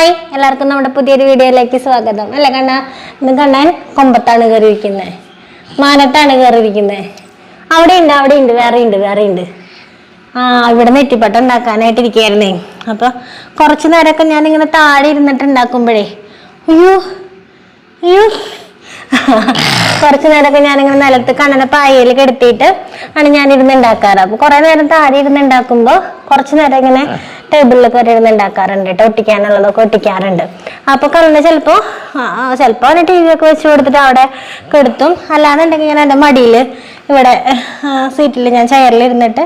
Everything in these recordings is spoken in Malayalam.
ഹായ് എല്ലാവർക്കും നമ്മുടെ പുതിയൊരു വീഡിയോയിലേക്ക് സ്വാഗതം. അല്ല കണ്ണ? ഇന്ന് കണ്ണൻ കൊമ്പത്താണ് കയറിയിരിക്കുന്നത് മാനത്താണ് കയറിയിരിക്കുന്നത് അവിടെ ഉണ്ട് അവിടെ ഉണ്ട് വേറെ ഉണ്ട് വേറെ ഉണ്ട് ആ ഇവിടെ നെറ്റിപ്പട്ട ഉണ്ടാക്കാനായിട്ട് ഇരിക്കുകയായിരുന്നേ അപ്പോൾ കുറച്ച് നേരമൊക്കെ ഞാനിങ്ങനെ താഴെ ഇരുന്നിട്ട് ഉണ്ടാക്കുമ്പോഴേ അയ്യോ അയ്യോ. കുറച്ച് നേരമൊക്കെ ഞാനിങ്ങനെ നിലത്ത് കണ്ണനെ പായയിൽ കെടുത്തിയിട്ട് ആണ് ഞാൻ ഇരുന്ന് ഉണ്ടാക്കാറ്. അപ്പൊ കുറെ നേരം താഴെ ഇരുന്ന് ഉണ്ടാക്കുമ്പോൾ കുറച്ച് നേരം ഇങ്ങനെ ടേബിളിലൊക്കെ വരെ ഇരുന്ന് ഉണ്ടാക്കാറുണ്ട് കേട്ടോ. ഒട്ടിക്കാനുള്ളതൊക്കെ ഒട്ടിക്കാറുണ്ട്. അപ്പൊ കണ്ണ് ചിലപ്പോ ചിലപ്പോ അവന് ടി വി ഒക്കെ വെച്ച് കൊടുത്തിട്ട് അവിടെ കെടുത്തും. അല്ലാന്നുണ്ടെങ്കിൽ ഇങ്ങനെ എന്റെ മടിയിൽ ഇവിടെ സീറ്റിൽ ഞാൻ ചെയറിലിരുന്നിട്ട്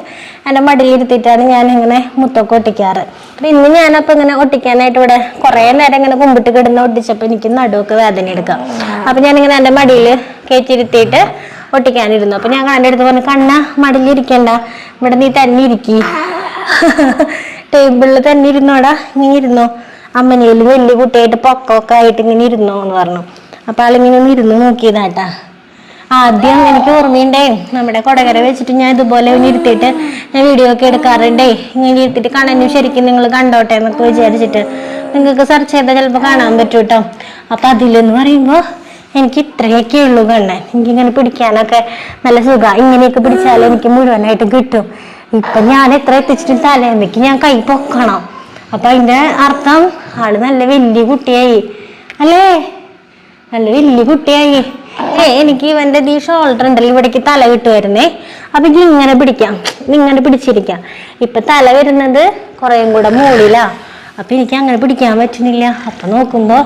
എന്റെ മടിയിലിരുത്തിയിട്ടാണ് ഞാൻ ഇങ്ങനെ മുത്തൊക്കെ ഒട്ടിക്കാറ്. അപ്പം ഇന്ന് ഞാനപ്പോൾ ഇങ്ങനെ ഒട്ടിക്കാനായിട്ട് ഇവിടെ കുറേ നേരം ഇങ്ങനെ കുമ്പിട്ട് കിടന്ന് ഒട്ടിച്ചപ്പോൾ എനിക്ക് നടുവൊക്കെ വേദന എടുക്കാം. അപ്പം ഞാനിങ്ങനെ എന്റെ മടിയിൽ കയറ്റിയിരുത്തിയിട്ട് ഒട്ടിക്കാനിരുന്നു. അപ്പം ഞാൻ കണ്ടെ അടുത്ത് പറഞ്ഞു കണ്ണ മടിയിലിരിക്കണ്ട ഇവിടെ നീ തന്നെ ഇരിക്കി. ടേബിളിൽ തന്നെ ഇരുന്നോടാ ഇങ്ങനെ ഇരുന്നു. അമ്മനിയിൽ വലിയ കുട്ടിയായിട്ട് പൊക്കമൊക്കെ ആയിട്ട് ഇങ്ങനെ ഇരുന്നോ എന്ന് പറഞ്ഞു. അപ്പം ആളിങ്ങനെ ഒന്ന് ഇരുന്ന് നോക്കിയതാട്ടാ. ആദ്യം എനിക്ക് ഓർമ്മയുണ്ടേ നമ്മുടെ കൊടകര വെച്ചിട്ട് ഞാൻ ഇതുപോലെ ഇരുത്തിയിട്ട് ഞാൻ വീഡിയോ ഒക്കെ എടുക്കാറുണ്ടേ. ഇങ്ങനെ ഇരുത്തിയിട്ട് കാണാനും ശരിക്കും നിങ്ങൾ കണ്ടോട്ടെ എന്നൊക്കെ വിചാരിച്ചിട്ട് നിങ്ങൾക്ക് സെർച്ച് ചെയ്താൽ ചിലപ്പോൾ കാണാൻ പറ്റും കേട്ടോ അപ്പൊ അതിലെന്ന് പറയുമ്പോൾ എനിക്ക് ഇത്രയൊക്കെ ഉള്ളൂ കണ്ണൻ. എനിക്കിങ്ങനെ പിടിക്കാനൊക്കെ നല്ല സുഖ. ഇങ്ങനെയൊക്കെ പിടിച്ചാൽ എനിക്ക് മുഴുവനായിട്ട് കിട്ടും. ഇപ്പൊ ഞാൻ എത്ര എത്തിച്ചിട്ട് തലേന്നേക്ക് ഞാൻ കൈ പൊക്കണം. അപ്പൊ അതിന്റെ അർത്ഥം ആൾ നല്ല വലിയ കുട്ടിയായി. അല്ലേ? നല്ല വലിയ കുട്ടിയായി. എനിക്ക് ഇവന്റെ ഈ ഷോൾഡർ ഉണ്ടല്ലോ ഇവിടേക്ക് തല കിട്ടുമായിരുന്നേ അപ്പൊ ഇത് ഇങ്ങനെ പിടിക്കാം. ഇങ്ങനെ പിടിച്ചിരിക്കാം. ഇപ്പൊ തല വരുന്നത് കുറേയും കൂടെ മൂടിലാ അപ്പൊ എനിക്ക് അങ്ങനെ പിടിക്കാൻ പറ്റുന്നില്ല. അപ്പൊ നോക്കുമ്പോ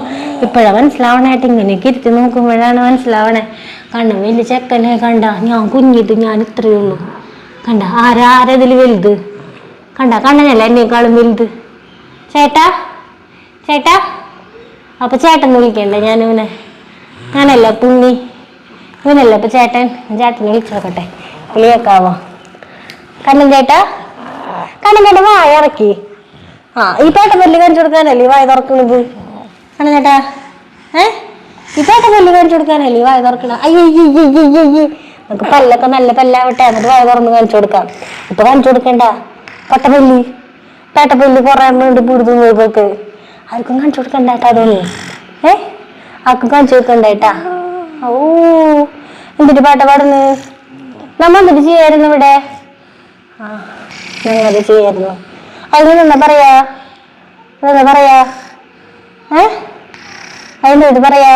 ഇപ്പോഴാ മനസ്സിലാവണായിട്ട് ഇങ്ങനെയൊക്കെ ഇരുത്തി നോക്കുമ്പോഴാണ് മനസ്സിലാവണേ. കണ്ണൻ വലിയ ചെക്കനെ കണ്ട ഞാൻ കുഞ്ഞിത് ഞാൻ ഇത്രയേ ഉള്ളൂ. കണ്ട ആരാ ആരാ ഇതിൽ വലുത്? കണ്ട കണ്ണനല്ല എന്നേക്കാളും വലുത്? ചേട്ടാ ചേട്ടാ അപ്പൊ ചേട്ടൻ വിളിക്കണ്ടേ ഞാനിവനെ? ഞാനല്ല പുണ്ണി. അങ്ങനല്ലോ ഇപ്പൊ ചേട്ടൻ? ചേട്ടനെ വിളിച്ചോക്കട്ടെ വിളിയേക്കാവോ കണ്ണൻ ചേട്ടാ? കണ്ണൻ ചേട്ടൻ വായ ഇറക്കി. ആ ഈ പേട്ട പല്ല് കാണിച്ചു കൊടുക്കാനല്ലേ വായ തുറക്കണത്? കണ്ണൻ ചേട്ടാ ഏ? ഈ പേട്ട പല്ല് കാണിച്ചു കൊടുക്കാനല്ലേ വായ തുറക്കണ അയ്യോ അയ്യോ അയ്യോ അയ്യോ അയ്യോ നമുക്ക് പല്ലൊക്കെ നല്ല പല്ലാവട്ടെ എന്നിട്ട് വായ തുറന്ന് കാണിച്ചു കൊടുക്കാം. ഇപ്പൊ കാണിച്ചു കൊടുക്കണ്ട. പട്ടപ്പല്ലി പേട്ടപ്പല്ലി കുറെ എണ്ണം പിടിച്ചു നോക്കൊക്കെ ആർക്കും കാണിച്ചു കൊടുക്കണ്ട കേട്ടോ അതൊന്നും. ഏ? ആർക്കും കാണിച്ചു ഓ എന്തിട്ട് പാട്ട പാടുന്നു? നമ്മ എന്തിട്ട് ചെയ്യായിരുന്നു ഇവിടെ? ആ ഞങ്ങളത് ചെയ്യായിരുന്നു? അതിന് എന്താ പറയാ? എന്താ പറയാ? ഏ? ഇത് പറയാ?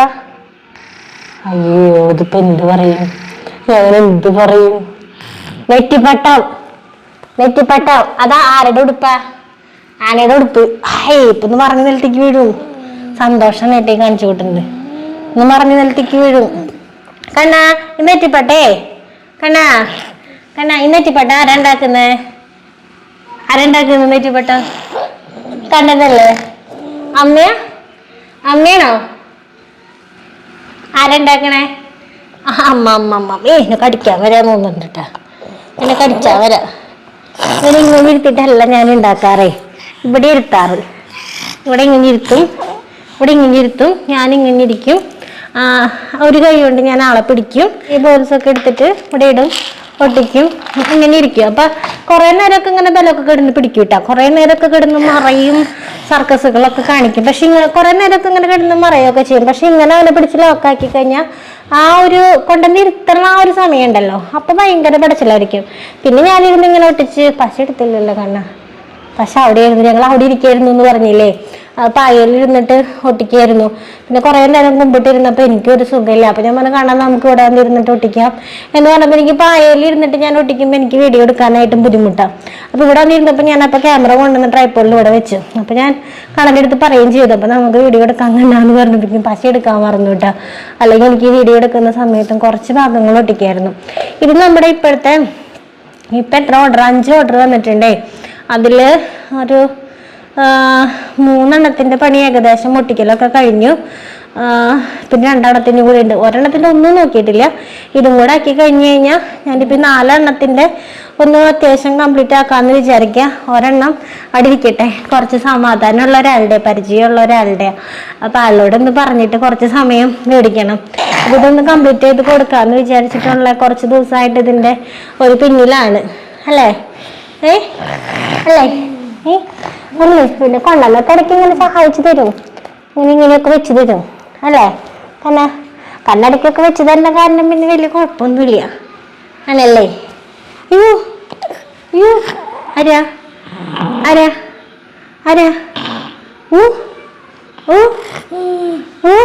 അയ്യോ ഇതിപ്പോ എന്ത് പറയും? ഞാൻ എന്ത് പറയും? നെറ്റിപ്പട്ടം. നെറ്റിപ്പട്ടം. അതാ ആരുടെ ഉടുപ്പാ? ആനയുടെ ഉടുപ്പ്. ഹേ ഇപ്പൊന്ന് പറഞ്ഞ നിലത്തേക്ക് വീഴും. സന്തോഷം നേട്ടേ കാണിച്ചു കൂട്ടുണ്ട് ഒന്ന് മറഞ്ഞു നിലത്തേക്ക് വീഴും. കണ്ണ ഇന്നെറ്റിപ്പട്ടേ കണ്ണ കണ്ണ ഇന്നെറ്റിപ്പട്ട ഇന്ന് നെറ്റിപ്പട്ട ആരാ കണ്ടതല്ലേ ആരാ ഉണ്ടാക്കുന്നത് നെറ്റിപ്പട്ട? കണ്ണനല്ലേ അമ്മയാ? അമ്മയാണോ? ആരണ്ടാക്കണേ അമ്മ അമ്മ അമ്മ. ഏ എന്നെ കടിക്കാൻ വരാൻ തോന്നുന്നുണ്ട് എന്നെ കടിച്ചാ വരാ. ഇവിടെ ഇങ്ങനെ ഇരുത്തിട്ടല്ല ഞാൻ ഉണ്ടാക്കാറേ. ഇവിടെ ഇരുത്താറ്. ഇവിടെ ഇങ്ങനെ ഇരുത്തും. ഇവിടെ ഇങ്ങനെ ഇരുത്തും. ഞാൻ ഇങ്ങനെ ഇരിക്കും. ഒരു കൈ കൊണ്ട് ഞാൻ ആളെ പിടിക്കും. ഈ ബോൾസൊക്കെ എടുത്തിട്ട് ഇവിടെ ഇടും ഒട്ടിക്കും ഇങ്ങനെ ഇരിക്കും. അപ്പൊ കുറെ നേരമൊക്കെ ഇങ്ങനെ ബലമൊക്കെ കിടന്ന് പിടിക്കും കേട്ടോ കുറെ നേരമൊക്കെ കിടന്ന് മറയും സർക്കസുകളൊക്കെ കാണിക്കും. പക്ഷെ ഇങ്ങനെ കുറേ നേരമൊക്കെ ഇങ്ങനെ കിടന്ന് മറയൊക്കെ ചെയ്യും. പക്ഷെ ഇങ്ങനെ അവനെ പിടിച്ച് ലോക്കാക്കി കഴിഞ്ഞാൽ ആ ഒരു കൊണ്ടുവന്ന് ഇരുത്തണ ആ ഒരു സമയം ഉണ്ടല്ലോ അപ്പൊ ഭയങ്കര പടച്ചിലായിരിക്കും. പിന്നെ ഞാനിരുന്ന് ഇങ്ങനെ ഒട്ടിച്ച് പശ എടുത്തില്ലല്ലോ കണ്ണ. പക്ഷെ അവിടെ ആയിരുന്നു ഞങ്ങൾ അവിടെ ഇരിക്കായിരുന്നു എന്ന് പറഞ്ഞില്ലേ? ഇരുന്നിട്ട് ഒട്ടിക്കായിരുന്നു. പിന്നെ കുറേ നേരം കുമ്പിട്ടിരുന്നപ്പോൾ എനിക്കൊരു സുഖമില്ല. അപ്പോൾ ഞാൻ പറഞ്ഞു കാണാൻ നമുക്ക് ഇവിടെ വന്ന് ഇരുന്നിട്ട് ഒട്ടിക്കാം. എന്ന് പറഞ്ഞപ്പോൾ എനിക്ക് പായയിൽ ഇരുന്നിട്ട് ഞാൻ ഒട്ടിക്കുമ്പോൾ എനിക്ക് വീഡിയോ എടുക്കാനായിട്ടും ബുദ്ധിമുട്ടാണ് അപ്പോൾ ഇവിടെ വന്നിരുന്നപ്പോൾ ഞാൻ അപ്പോൾ ക്യാമറ കൊണ്ടുവന്ന് ട്രൈപ്പോളിൽ ഇവിടെ വെച്ചു. അപ്പോൾ ഞാൻ കടന്റെ അടുത്ത് പറയുകയും ചെയ്തു. അപ്പോൾ നമുക്ക് വീഡിയോ എടുക്കാൻ കണ്ടാന്ന് പറഞ്ഞിരിക്കും പശ എടുക്കാൻ മറന്നു കേട്ടോ. അല്ലെങ്കിൽ എനിക്ക് വീഡിയോ എടുക്കുന്ന സമയത്തും കുറച്ച് ഭാഗങ്ങൾ ഒട്ടിക്കായിരുന്നു. ഇത് നമ്മുടെ ഇപ്പോഴത്തെ ഇപ്പം എത്ര ഓർഡർ അഞ്ച് ഓർഡർ വന്നിട്ടുണ്ടേ. അതിൽ ഒരു മൂന്നെണ്ണത്തിന്റെ പണി ഏകദേശം ഒട്ടിക്കലൊക്കെ കഴിഞ്ഞു. പിന്നെ രണ്ടെണ്ണത്തിന്റെ കൂടെ ഉണ്ട്. ഒരെണ്ണത്തിന്റെ ഒന്നും നോക്കിയിട്ടില്ല. ഇതും കൂടെ ആക്കി കഴിഞ്ഞ് കഴിഞ്ഞാൽ ഞാനിപ്പോൾ നാലെണ്ണത്തിന്റെ ഒന്ന് അത്യാവശ്യം കംപ്ലീറ്റ് ആക്കാമെന്ന് വിചാരിക്കുക ഒരെണ്ണം അടിയിരിക്കട്ടെ കുറച്ച് സമാധാനമുള്ള ഒരാളുടെ പരിചയമുള്ള ഒരാളുടെ. അപ്പോൾ ആളോടൊന്ന് പറഞ്ഞിട്ട് കുറച്ച് സമയം മേടിക്കണം. ഇതൊന്ന് കംപ്ലീറ്റ് ചെയ്ത് കൊടുക്കാമെന്ന് വിചാരിച്ചിട്ടുള്ള കുറച്ച് ദിവസമായിട്ട് ഇതിന്റെ ഒരു പിന്നിലാണ്. അല്ലേ? ഏ? അല്ലേ? ഏ? അല്ലേ പിന്നെ കൊണ്ടല്ലോ തിരക്ക് ഇങ്ങനെ സഹായിച്ചു തരും. ഇങ്ങനെ ഇങ്ങനെയൊക്കെ വെച്ച് തരും. അല്ലേ? തന്നെ? കണ്ണടക്കൊക്കെ വെച്ച് തരുന്ന കാരണം പിന്നെ വലിയ കുഴപ്പമൊന്നുമില്ല. അല്ലല്ലേ അയ്യോ അയ്യോ ആരാ? ആരാ? ആരാ? ഊ ഊ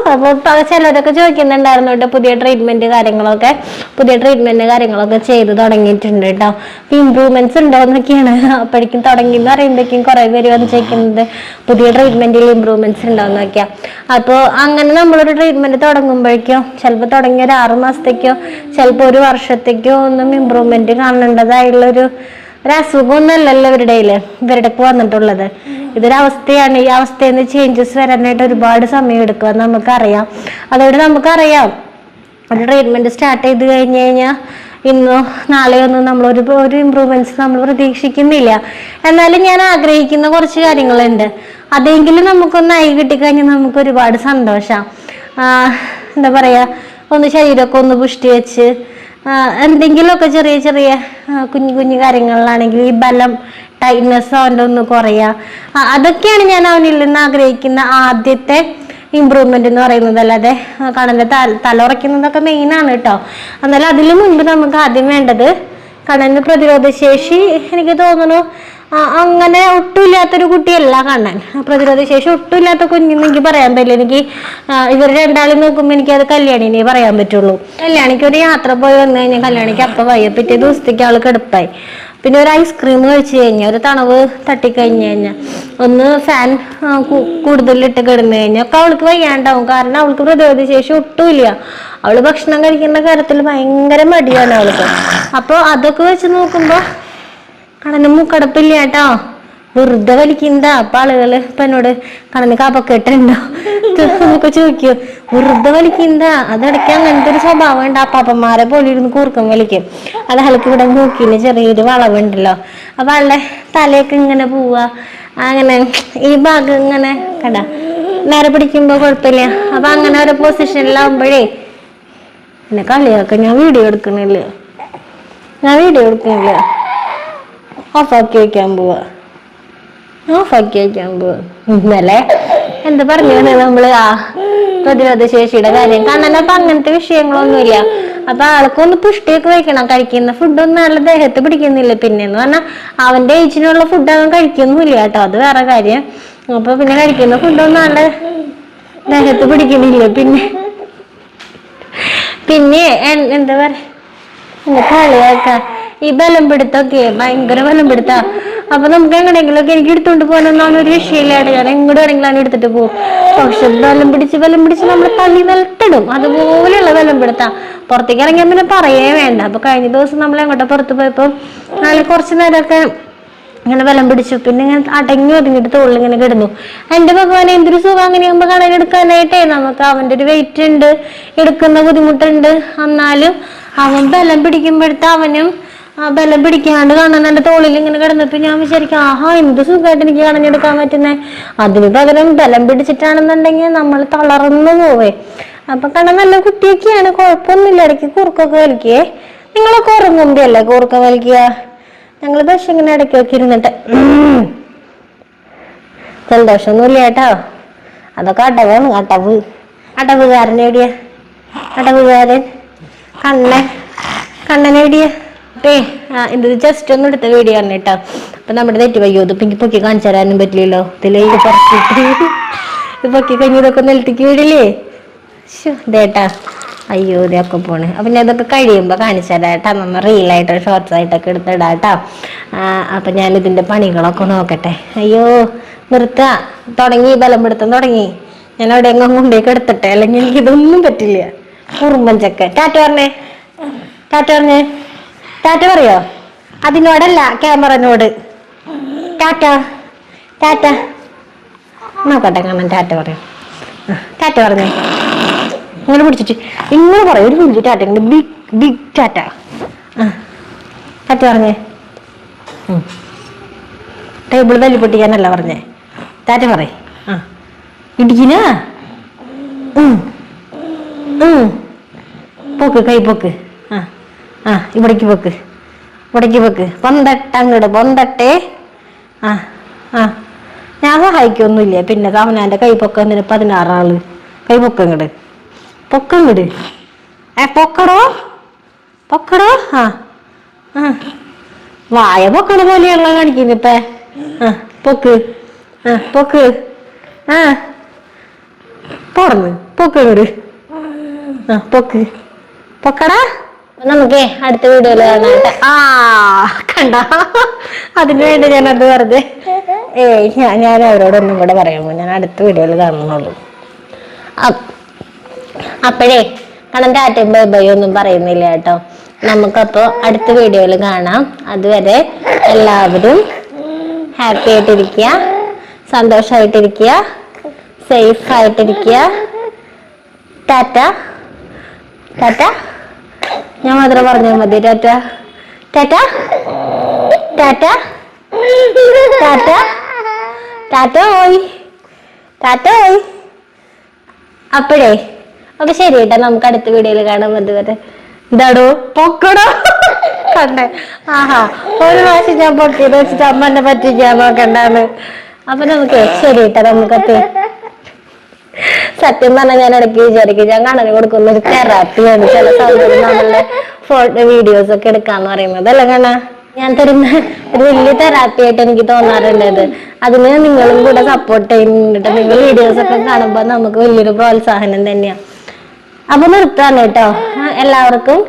ഊ അപ്പൊ പ- ചിലരൊക്കെ ചോദിക്കുന്നുണ്ടായിരുന്നു കേട്ടോ പുതിയ ട്രീറ്റ്മെന്റ് കാര്യങ്ങളൊക്കെ പുതിയ ട്രീറ്റ്മെന്റ് കാര്യങ്ങളൊക്കെ ചെയ്ത് തുടങ്ങിയിട്ടുണ്ട് കേട്ടോ. ഇമ്പ്രൂവ്മെന്റ്സ് ഉണ്ടോ എന്നൊക്കെയാണ്. അപ്പോഴേക്കും തുടങ്ങി എന്ന് പറയുമ്പോഴേക്കും കുറെ പേര് വന്ന് ചോദിക്കുന്നത് പുതിയ ട്രീറ്റ്മെന്റിൽ ഇമ്പ്രൂവ്മെന്റ്സ് ഉണ്ടോ എന്നൊക്കെയാ. അപ്പോൾ അങ്ങനെ നമ്മളൊരു ട്രീറ്റ്മെന്റ് തുടങ്ങുമ്പോഴേക്കോ ചിലപ്പോൾ തുടങ്ങിയ ഒരു ആറ് മാസത്തേക്കോ ചിലപ്പോൾ ഒരു വർഷത്തേക്കോ ഒന്നും ഇമ്പ്രൂവ്മെന്റ് കാണേണ്ടതായുള്ളൊരു ഒരു അസുഖമൊന്നുമല്ലല്ലോ ഇവരുടെ ഇവരുടെ വന്നിട്ടുള്ളത്. ഇതൊരവസ്ഥയാണ്. ഈ അവസ്ഥയിൽ നിന്ന് ചേഞ്ചസ് വരാനായിട്ട് ഒരുപാട് സമയം എടുക്കുക നമുക്കറിയാം. അതുകൊണ്ട് നമുക്കറിയാം. ഒരു ട്രീറ്റ്മെന്റ് സ്റ്റാർട്ട് ചെയ്ത് കഴിഞ്ഞ് കഴിഞ്ഞാൽ ഇന്നോ നാളെയൊന്നും നമ്മൾ ഒരു ഒരു ഇമ്പ്രൂവ്മെന്റ്സ് നമ്മൾ പ്രതീക്ഷിക്കുന്നില്ല. എന്നാലും ഞാൻ ആഗ്രഹിക്കുന്ന കുറച്ച് കാര്യങ്ങളുണ്ട്. അതെങ്കിലും നമുക്കൊന്ന് നമുക്കൊന്നായി കിട്ടിക്കഴിഞ്ഞാൽ നമുക്ക് ഒരുപാട് സന്തോഷം. എന്താ പറയാ? ഒന്ന് ശരീരമൊക്കെ ഒന്ന് പുഷ്ടി വെച്ച് എന്തെങ്കിലുമൊക്കെ ചെറിയ ചെറിയ കുഞ്ഞു കുഞ്ഞു കാര്യങ്ങളിലാണെങ്കിൽ ഈ ബലം ടൈറ്റ്നെസ് അവന്റെ ഒന്ന് കുറയുക. അതൊക്കെയാണ് ഞാൻ അവനിൽ നിന്ന് ആഗ്രഹിക്കുന്ന ആദ്യത്തെ ഇമ്പ്രൂവ്മെന്റ് എന്ന് പറയുന്നത് അല്ലാതെ ആ, കണ്ണന്റെ തല ഉറയ്ക്കുന്നതൊക്കെ മെയിനാണ് കേട്ടോ എന്നാലും അതിന് മുൻപ് നമുക്ക് ആദ്യം വേണ്ടത് കണ്ണന് പ്രതിരോധശേഷി എനിക്ക് തോന്നുന്നു. അങ്ങനെ ഒട്ടുമില്ലാത്തൊരു കുട്ടിയല്ല കണ്ണൻ. പ്രതിരോധ ശേഷി ഒട്ടുമില്ലാത്ത കുഞ്ഞെന്ന് എനിക്ക് പറയാൻ പറ്റില്ല. എനിക്ക് ഇവർ രണ്ടാളും നോക്കുമ്പോൾ എനിക്ക് അത് കല്യാണിനെ പറയാൻ പറ്റുള്ളൂ. കല്യാണിക്ക് ഒരു യാത്ര പോയി വന്നു കഴിഞ്ഞാൽ കല്യാണിക്ക് അപ്പം വയ്യ. പിറ്റേ ദിവസത്തേക്ക് ആൾ കിടപ്പായി. പിന്നെ ഒരു ഐസ്ക്രീം കഴിച്ചു കഴിഞ്ഞാൽ ഒരു തണവ് തട്ടിക്കഴിഞ്ഞ് കഴിഞ്ഞാൽ ഒന്ന് ഫാൻ കൂടുതലിട്ട് കിടന്നു കഴിഞ്ഞാൽ ഒക്കെ അവൾക്ക് വയ്യാണ്ടാവും. കാരണം അവൾക്ക് പ്രതിരോധ ശേഷി ഒട്ടുമില്ല. അവൾ ഭക്ഷണം കഴിക്കുന്ന കാര്യത്തിൽ ഭയങ്കര മടിയാണ് അവൾക്ക്. അപ്പോൾ അതൊക്കെ വെച്ച് നോക്കുമ്പോൾ കടന് മൂക്കടപ്പില്ല കേട്ടോ. വെറുതെ വലിക്കുന്നതാ അപ്പൊ ആളുകൾ ഇപ്പൊ എന്നോട് കടന്ന് ഇട്ടുണ്ടോ നമുക്ക് ചോദിക്കൂ. വെറുതെ വലിക്കുന്നതാ അതിടയ്ക്ക് അങ്ങനത്തെ ഒരു സ്വഭാവം ഉണ്ട്. അപ്പാപ്പന്മാരെ പോലെ ഇരുന്ന് കൂർക്കം വലിക്കും. അത് ആൾക്ക് ഇവിടെ മൂക്കിന് ചെറിയൊരു വളവുണ്ടല്ലോ. അപ്പൊ ആളുടെ തലയൊക്കെ ഇങ്ങനെ പോവാ. അങ്ങനെ ഈ ഭാഗം ഇങ്ങനെ കണ്ട. നേരെ പിടിക്കുമ്പോ കുഴപ്പമില്ല. അപ്പൊ അങ്ങനെ ഒരു പൊസിഷനിലാവുമ്പോഴേ എന്നെ കളിയാക്ക ഞാൻ വീഡിയോ എടുക്കണില്ല. ഞാൻ വീഡിയോ എടുക്കണില്ല. ഓഫാക്കി വെക്കാൻ പോവാ. ഓഫാക്കി വെക്കാൻ പോവാ. ഇന്നലെ എന്താ പറഞ്ഞു നമ്മൾ ആ പ്രതിരോധ ശേഷിയുടെ കാര്യം. കണ്ണനപ്പൊ അങ്ങനത്തെ വിഷയങ്ങളൊന്നുമില്ല. അപ്പൊ ആൾക്കൊന്ന് പുഷ്ടിയൊക്കെ വയ്ക്കണം കഴിക്കുന്ന ഫുഡൊന്നും അയാളുടെ ദേഹത്ത് പിടിക്കുന്നില്ല. പിന്നെ എന്ന് പറഞ്ഞാൽ അവന്റെ ഏജിനുള്ള ഫുഡ് അവൻ കഴിക്കുന്നില്ല കേട്ടോ. അത് വേറെ കാര്യം. അപ്പൊ പിന്നെ കഴിക്കുന്ന ഫുഡൊന്നും ആളുടെ ദേഹത്ത് പിടിക്കുന്നില്ല. പിന്നെ പിന്നെ എന്താ പറയാ? കളിയാക്ക. ഈ ബലം പിടുത്തൊക്കെ ഭയങ്കര ബലം പിടുത്ത അപ്പൊ നമുക്ക് എങ്ങനെയെങ്കിലൊക്കെ എനിക്ക് എടുത്തോണ്ട് പോകാനൊന്നും ഒരു വിഷയമില്ലാണ്ട് ഞാൻ എങ്ങോട്ട് വേണമെങ്കിലും എടുത്തിട്ട് പോകും. പക്ഷെ ബലം പിടിച്ച് ബലം പിടിച്ച് നമ്മൾ തള്ളി നിലത്തിടും അതുപോലെയുള്ള ബലം പിടുത്ത പുറത്തേക്ക് ഇറങ്ങിയാൽ പിന്നെ പറയേ വേണ്ട. അപ്പൊ കഴിഞ്ഞ ദിവസം നമ്മൾ എങ്ങോട്ട് പുറത്ത് പോയപ്പോ നാളെ കുറച്ച് നേരമൊക്കെ ഇങ്ങനെ ബലം പിടിച്ചു. പിന്നെ ഇങ്ങനെ അടങ്ങി ഒതുങ്ങിട്ട് തോളിൽ ഇങ്ങനെ കിടന്നു. എന്റെ ഭഗവാൻ എന്തൊരു സുഖം. അങ്ങനെയാകുമ്പോ കടയിൽ എടുക്കാനായിട്ടേ നമുക്ക് അവന്റെ ഒരു വെയിറ്റ് ഉണ്ട്. എടുക്കുന്ന ബുദ്ധിമുട്ടുണ്ട്. എന്നാലും അവൻ ബലം പിടിക്കുമ്പോഴത്തെ അവനും ആ ബലം പിടിക്കാണ്ട് കാണാൻ എന്റെ തോളിൽ ഇങ്ങനെ കിടന്നപ്പോ ഞാൻ വിചാരിക്കും ആഹാ എന്ത് സുഖമായിട്ട് എനിക്ക് കണഞ്ഞെടുക്കാൻ പറ്റുന്നേ? അതിന് പകരം ബലം പിടിച്ചിട്ടാണെന്നുണ്ടെങ്കിൽ നമ്മൾ തളർന്നു പോവേ. അപ്പൊ കണ്ണൻ നല്ല കുട്ടിയൊക്കെയാണ് കുഴപ്പമൊന്നുമില്ല. ഇടയ്ക്ക് കുറുക്കൊക്കെ വലിക്കേ. നിങ്ങളൊക്കെ ഉറങ്ങുമ്പോ അല്ലേ കൂർക്ക വലിക്കുക? ഞങ്ങൾ പക്ഷെ ഇങ്ങനെ ഇടയ്ക്കൊക്കെ ഇരുന്നിട്ട് സന്തോഷമൊന്നുമില്ല കേട്ടോ. അതൊക്കെ അടവാണ് അടവ്. അടവുകാരൻ എവിടെയാ അടവുകാരൻ. കണ്ണൻ. കണ്ണൻ എവിടെയ ഏ ഇത് ജസ്റ്റ് ഒന്ന് എടുത്ത വീഡിയോ ആണ് കേട്ടോ. അപ്പൊ നമ്മുടെ തെറ്റ് വയ്യോ? ഇത് പിങ്കി പൊക്കി കാണിച്ചു തരാനും പറ്റില്ലല്ലോ. ഇതിലേക്ക് ഇത് പുറത്തിട്ട് ഇത് പൊക്കി കഴിഞ്ഞ് ഇതൊക്കെ നിലത്തേക്ക് വീടില്ലേ? ഇതേട്ടാ അയ്യോ ഇതൊക്കെ പോണ്. അപ്പൊ ഞാൻ ഇതൊക്കെ കഴിയുമ്പോ കാണിച്ചു തരാം കേട്ടാ നമ്മ റീലായിട്ട് ഷോർട്സ് ആയിട്ടൊക്കെ എടുത്തിടാം കേട്ടോ അപ്പൊ ഞാൻ ഇതിന്റെ പണികളൊക്കെ നോക്കട്ടെ. അയ്യോ നിർത്ത. തുടങ്ങി ബലം പിടുത്തം തുടങ്ങി. ഞാൻ അവിടെ എങ്ങും കൊണ്ടേക്ക് എടുത്തിട്ടെ. അല്ലെങ്കിൽ എനിക്ക് ഇതൊന്നും പറ്റില്ല. കുറുമ്പഞ്ചക്ക ടാറ്റ പറഞ്ഞേ. ടാറ്റ പറഞ്ഞേ. ടാറ്റ പറയോ? അതിനോടല്ല ക്യാമറനോട് ടാറ്റ ടാറ്റ. നോക്കട്ടെ കാണാൻ ടാറ്റ പറയാം. ടാറ്റ പറഞ്ഞേ. ഇങ്ങനെ പിടിച്ചിട്ട്. ഇങ്ങനെ പറയും ഒരു വലിയ ടാറ്റ ബിഗ് ബിഗ് ടാറ്റ. ആ ടാറ്റ പറഞ്ഞേ. ടേബിൾ തല്ലി പൊട്ടിക്കാനല്ല പറഞ്ഞേ. ടാറ്റ പറയേ. ആ ഇടിക്കിന? പോക്ക് കൈ പോക്ക്. ആ. ആ ഇവിടേക്ക് വെക്ക്. ഇവിടേക്ക് വെക്ക്. പൊന്തട്ട അങ്ങോട്ട് പൊന്തട്ടെ. ആ ആ. ഞാൻ സഹായിക്കൊന്നുമില്ല. പിന്നെ കവനാന്റെ കൈ പൊക്കം എന്തിനാ പതിനാറാൾ. കൈ പൊക്കം ഇങ്ങട് പൊക്കം ഏ പൊക്കടോ. പൊക്കടോ. ആ ആ. വായ പൊക്കണ പോലെയുള്ള കാണിക്കുന്നു ഇപ്പ. ആ പൊക്ക്. ആ പൊക്ക്. ആ. തുറന്ന് പൊക്ക് ഇങ്ങട് ആ പൊക്ക്. പൊക്കടാ. നമുക്കേ അടുത്ത വീഡിയോയിൽ കാണാട്ടെ ആ കണ്ട? അതിനു വേണ്ടി ഞാൻ അത് വെറുതെ ഏയ് ഞാൻ ഞാൻ അവരോടൊന്നും കൂടെ പറയാമോ ഞാൻ അടുത്ത വീഡിയോയിൽ കാണുന്നുള്ളൂ. അപ്പ് അപ്പോഴേ കാരണം ടാറ്റയും ബൈ ബൈ ഒന്നും പറയുന്നില്ല കേട്ടോ. നമുക്കപ്പോൾ അടുത്ത വീഡിയോയിൽ കാണാം. അതുവരെ എല്ലാവരും ഹാപ്പി ആയിട്ടിരിക്കുക. സന്തോഷമായിട്ടിരിക്കുക സേഫ് ആയിട്ടിരിക്കുക. ടാറ്റ. ടാറ്റ. ഞാൻ മാത്രം പറഞ്ഞാൽ മതി. ടാറ്റ. ടാറ്റ? ടാറ്റ? ടാറ്റ? ടാറ്റ പോയി. ടാറ്റ പോയി. അപ്പോഴേ. അപ്പൊ ശരി കേട്ടോ നമുക്ക് അടുത്ത വീഡിയോയിൽ കാണാം അതുവരെ. എന്താടോ പൊക്കടോ. കണ്ടേ. ആഹാ ഒരു പ്രാവശ്യം ഞാൻ പൊക്കിയത് വെച്ചിട്ട് അമ്മ എന്നെ പറ്റിക്കാൻ നോക്കണ്ടാന്ന്. അപ്പൊ നമുക്ക് ശരി കേട്ടോ നമുക്കത് സത്യം പറഞ്ഞാൽ ഞാൻ ഇടയ്ക്ക് വിചാരിക്കും ഞാൻ കണ്ണന് കൊടുക്കുന്ന ഒരു തെറാപ്പി ആണ്. ചില സമയത്ത് ഫോട്ടോ വീഡിയോസ് ഒക്കെ എടുക്കാന്ന് പറയുന്നത്. അല്ല കണ്ണ? ഞാൻ തരുന്ന ഒരു വലിയ തെറാപ്പി ആയിട്ട് എനിക്ക് തോന്നാറുണ്ടത് അതിന് നിങ്ങളും കൂടെ സപ്പോർട്ട് ചെയ്യുന്നുണ്ട്. നിങ്ങൾ വീഡിയോസ് ഒക്കെ കാണുമ്പോൾ നമുക്ക് വലിയൊരു പ്രോത്സാഹനം തന്നെയാണ് അപ്പൊ നിർത്താണ് കേട്ടോ. എല്ലാവർക്കും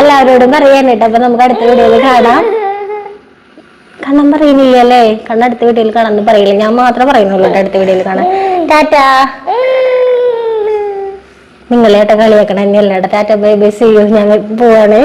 എല്ലാവരോടും പറയാൻ കേട്ടോ. അപ്പൊ നമുക്ക് അടുത്ത വീഡിയോയിൽ കാണാം. കണ്ണം പറയുന്നില്ല അല്ലേ കണ്ണടുത്ത വീഡിയോയിൽ കാണാൻ പറയില്ല. ഞാൻ മാത്രമേ പറയുന്നുള്ളൂ അടുത്ത വീഡിയോയിൽ കാണാൻ. ടാറ്റാ. നിങ്ങളെ ഏട്ടാ കളിയാക്കണം എന്നെ അല്ലാട്ടെ tata bye bye see you. ഞങ്ങൾ പോവാണ്.